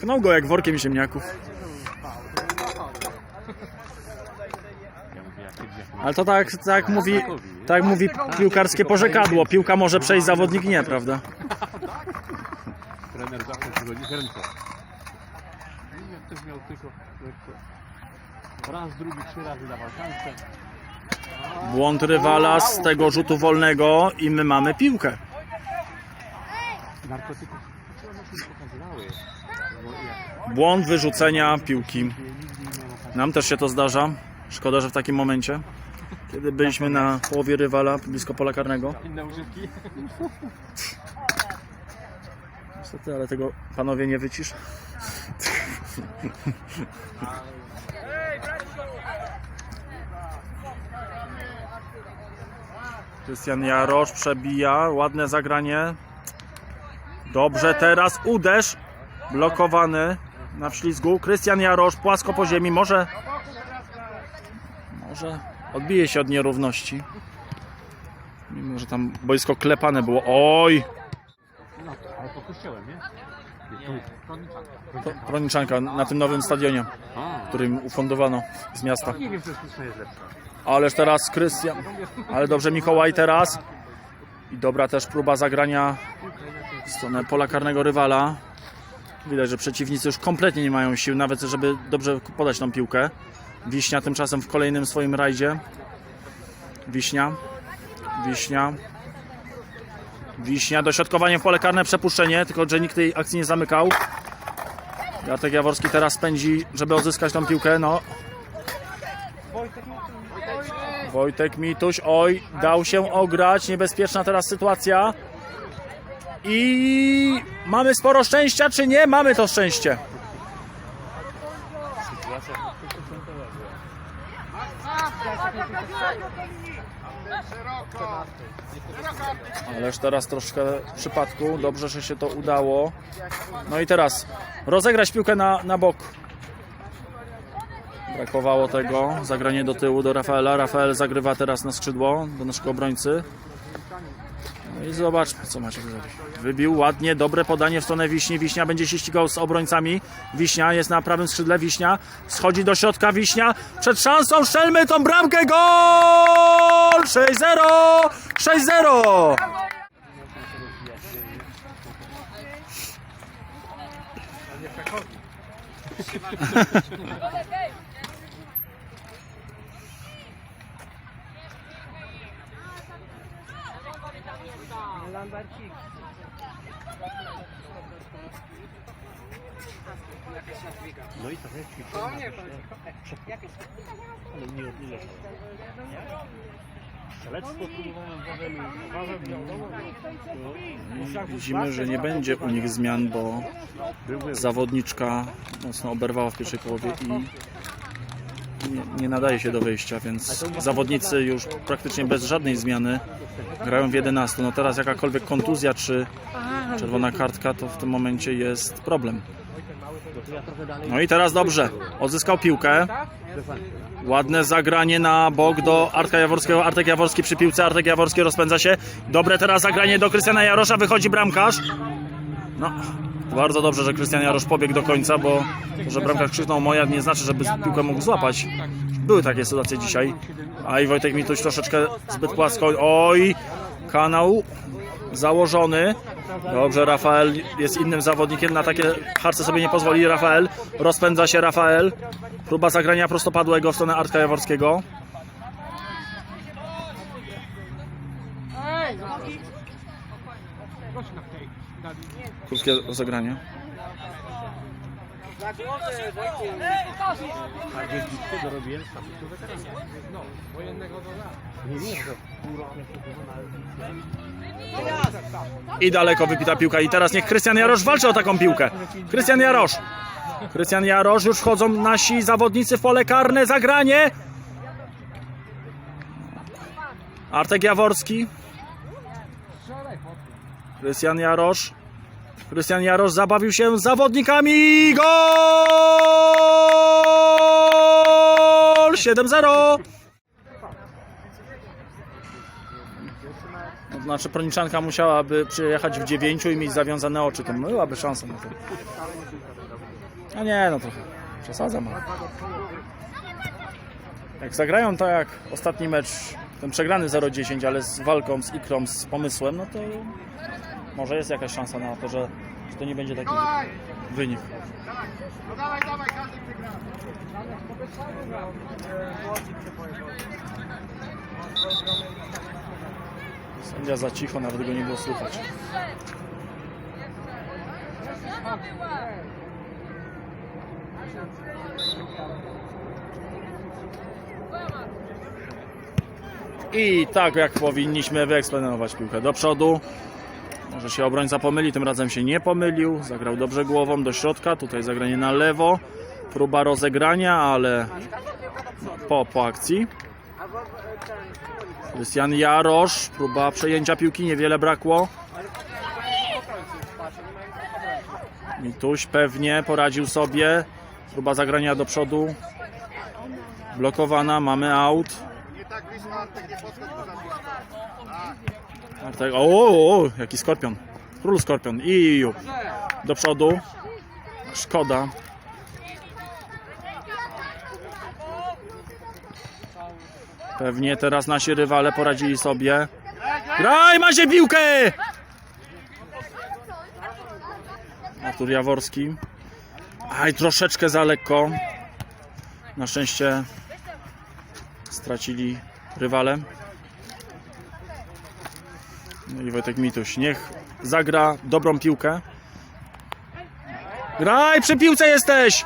Pchnął go jak workiem ziemniaków. Ale to tak, tak mówi, tak mówi piłkarskie porzekadło. Piłka może przejść, zawodnik nie, prawda? Trener zawsze przychodzi z ręką. I jak ktoś miał tylko. Raz, drugi, trzy razy dawał szansę. Błąd rywala z tego rzutu wolnego i my mamy piłkę. Pokazywały. Błąd wyrzucenia piłki. Nam też się to zdarza. Szkoda, że w takim momencie, kiedy byliśmy na połowie rywala, blisko pola karnego. inne używki. Niestety, ale tego panowie nie wycisz. Krystian Jarosz przebija, ładne zagranie. Dobrze, teraz uderz. Blokowany na wślizgu. Krystian Jarosz płasko po ziemi. Może. Może odbije się od nierówności. Mimo, że tam boisko klepane było. Oj! No, ale po kościołem, nie? To Kroniczanka na tym nowym stadionie, którym ufundowano z miasta. nie wiem, czy jest lepsza. Ależ teraz Krystian. Ale dobrze Mikołaj teraz. I dobra też próba zagrania w stronę pola karnego rywala. Widać, że przeciwnicy już kompletnie nie mają sił, nawet żeby dobrze podać tą piłkę. Wiśnia tymczasem w kolejnym swoim rajdzie. Wiśnia. Wiśnia. Wiśnia, dośrodkowanie w pole karne, przepuszczenie, tylko że nikt tej akcji nie zamykał. Jartek Jaworski teraz pędzi, żeby odzyskać tą piłkę. No, Wojtek Mituś, oj, dał się ograć, niebezpieczna teraz sytuacja. I mamy sporo szczęścia, czy nie? Mamy to szczęście. Ależ teraz troszkę przypadku, dobrze, że się to udało. No i teraz rozegrać piłkę na, na bok. Brakowało tego. Zagranie do tyłu do Rafaela. Rafael zagrywa teraz na skrzydło do naszego obrońcy. No i zobaczmy, co macie. Wybił ładnie, dobre podanie w stronę Wiśni. Wiśnia będzie się ścigał z obrońcami. Wiśnia jest na prawym skrzydle. Wiśnia schodzi do środka. Wiśnia przed szansą. Strzelmy tą bramkę. Gol! 6-0! 6-0! No i tak jak ćwiczę. Ale nie od ile. Strzelectwo próbowałem w Wawelu. Wawel miał Widzimy, że nie będzie u nich zmian, bo zawodniczka mocno oberwała w pierwszej połowie i nie, nadaje się do wyjścia, więc zawodnicy już praktycznie bez żadnej zmiany grają w 11. No teraz jakakolwiek kontuzja czy czerwona kartka, to w tym momencie jest problem. No i teraz dobrze, odzyskał piłkę. Ładne zagranie na bok do Artka Jaworskiego. Artek Jaworski przy piłce. Artek Jaworski rozpędza się. Dobre teraz zagranie do Krystiana Jarosza. Wychodzi bramkarz. No, bardzo dobrze, że Krystian Jarosz pobiegł do końca, bo że bramkarz krzyknął moja nie znaczy, żeby piłkę mógł złapać. Były takie sytuacje dzisiaj. A i Wojtek mi tuś troszeczkę zbyt płasko. Oj, kanał założony. Dobrze, Rafael jest innym zawodnikiem, na takie harce sobie nie pozwoli. Rafael, rozpędza się Rafael. Próba zagrania prostopadłego w stronę Artka Jaworskiego. Krótkie rozegranie. Jest bitwy do Robielska, to weterana. Wojennego do Nie, nie, to pół roku I daleko wypita piłka. I teraz niech Krystian Jarosz walczy o taką piłkę. Krystian Jarosz. Krystian Jarosz, już wchodzą nasi zawodnicy w pole karne. Zagranie. Artek Jaworski. Krystian Jarosz. Krystian Jarosz zabawił się z zawodnikami. Gol! 7-0. No, znaczy Proniczanka musiałaby przyjechać w dziewięciu i mieć zawiązane oczy, to byłaby szansa na to. No nie, no trochę przesadzam. ale- Jak zagrają tak jak ostatni mecz, ten przegrany 0-10, ale z walką, z ikrą, z pomysłem, no to może jest jakaś szansa na to, że, to nie będzie taki wynik. Sędzia za cicho, nawet go nie było słychać. I tak jak powinniśmy wyeksponować piłkę do przodu. Może się obrońca pomyli, tym razem się nie pomylił. Zagrał dobrze głową do środka, tutaj zagranie na lewo. Próba rozegrania, ale po, po akcji. Krystian Jarosz, próba przejęcia piłki, niewiele brakło. Mituś pewnie poradził sobie. Próba zagrania do przodu. Blokowana, mamy out. Artek, o, o, o, jaki skorpion. Król skorpion. I ju. do przodu. Szkoda. Pewnie teraz nasi rywale poradzili sobie. Graj, macie piłkę! Artur Jaworski. Aj, troszeczkę za lekko. Na szczęście stracili rywale. No i Wojtek Mituś. Niech zagra dobrą piłkę. Graj, przy piłce jesteś!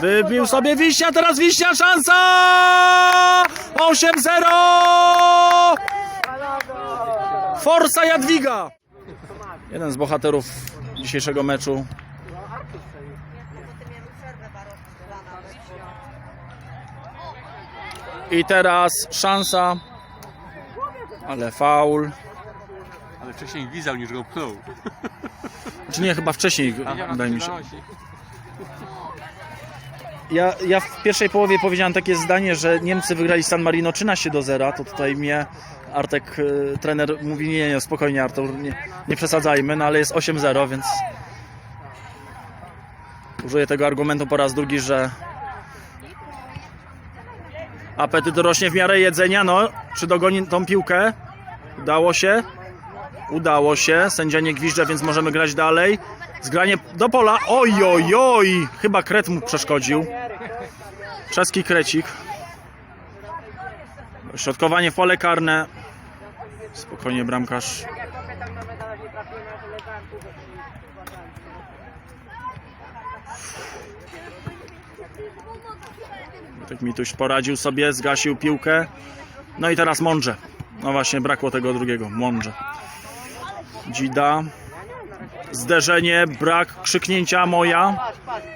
Wybił sobie Wiśnia, teraz Wiśnia, szansa! 8-0! Forza Jadwiga! Jeden z bohaterów dzisiejszego meczu. I teraz szansa, ale faul. Ale wcześniej gwizdał niż go pchnął. Czy nie, chyba wcześniej, wydaje mi się. Ja, ja w pierwszej połowie powiedziałem takie zdanie, że Niemcy wygrali San Marino 13 do 0, to tutaj mnie Artek, y, trener mówi, nie, nie, spokojnie Artur, nie, nie przesadzajmy, no ale jest 8-0, więc użyję tego argumentu po raz drugi, że apetyt rośnie w miarę jedzenia, no, czy dogoni tą piłkę? Udało się? Udało się, sędzia nie gwizdże, więc możemy grać dalej. Zgranie do pola, oj, oj, oj, chyba kret mu przeszkodził. Czeski krecik. Środkowanie w pole karne. Spokojnie bramkarz. Tak Mituś poradził sobie, zgasił piłkę. No i teraz mądrze. No właśnie, brakło tego drugiego. Mądrze. Dzida. Zderzenie, brak krzyknięcia moja.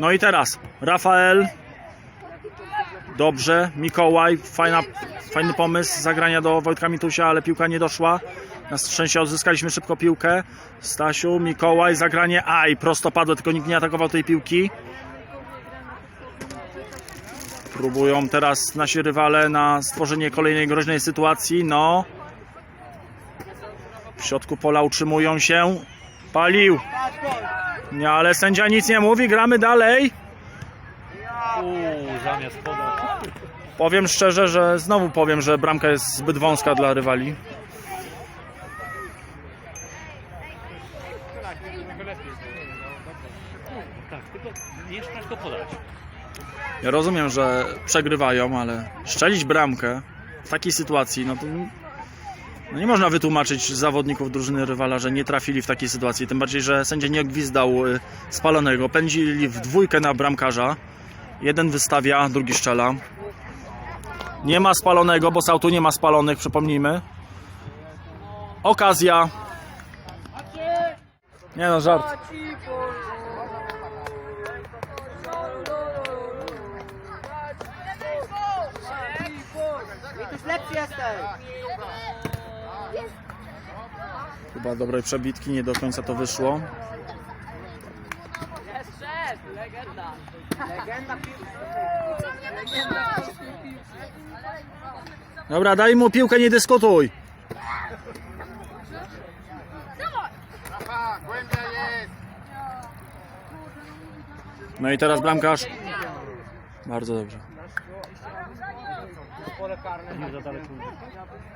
No i teraz Rafael. Dobrze, Mikołaj, fajna, fajny pomysł zagrania do Wojtka Mitusia, ale piłka nie doszła. Na szczęście odzyskaliśmy szybko piłkę. Stasiu, Mikołaj, zagranie. Aj, prosto padło, tylko nikt nie atakował tej piłki. Próbują teraz nasi rywale na stworzenie kolejnej groźnej sytuacji. No. W środku pola utrzymują się. Palił. Nie, ale sędzia nic nie mówi, gramy dalej. Uuu, zamiast podać. Powiem szczerze, że znowu powiem, że bramka jest zbyt wąska dla rywali. Tak, podać. Ja rozumiem, że przegrywają, ale szczelić bramkę w takiej sytuacji, no to no nie można wytłumaczyć zawodników drużyny rywala, że nie trafili w takiej sytuacji. Tym bardziej, że sędzia nie gwizdał y, spalonego. Pędzili w dwójkę na bramkarza. Jeden wystawia, drugi strzela. Nie ma spalonego, bo z autu nie ma spalonych, przypomnijmy. Okazja. Nie no, żart. Lepszy jesteś! Chyba dobrej przebitki, nie do końca to wyszło. Legenda piłki. Dobra, daj mu piłkę, nie dyskutuj. No i teraz bramkarz. Bardzo dobrze.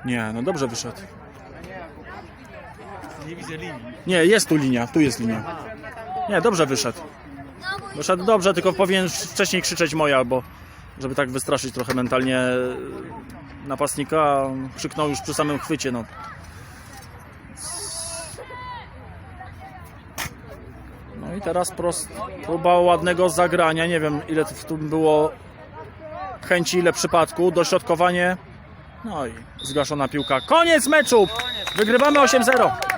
Nie, no dobrze wyszedł. Nie widzę linii. Nie, jest tu linia, tu jest linia. Nie, dobrze wyszedł. Wyszedł dobrze, tylko powinien wcześniej krzyczeć moja, bo żeby tak wystraszyć trochę mentalnie napastnika, krzyknął już przy samym chwycie, no. No i teraz prost, próba ładnego zagrania, nie wiem ile w tym było chęci, ile przypadku, dośrodkowanie, no i zgaszona piłka. Koniec meczu! Wygrywamy 8-0.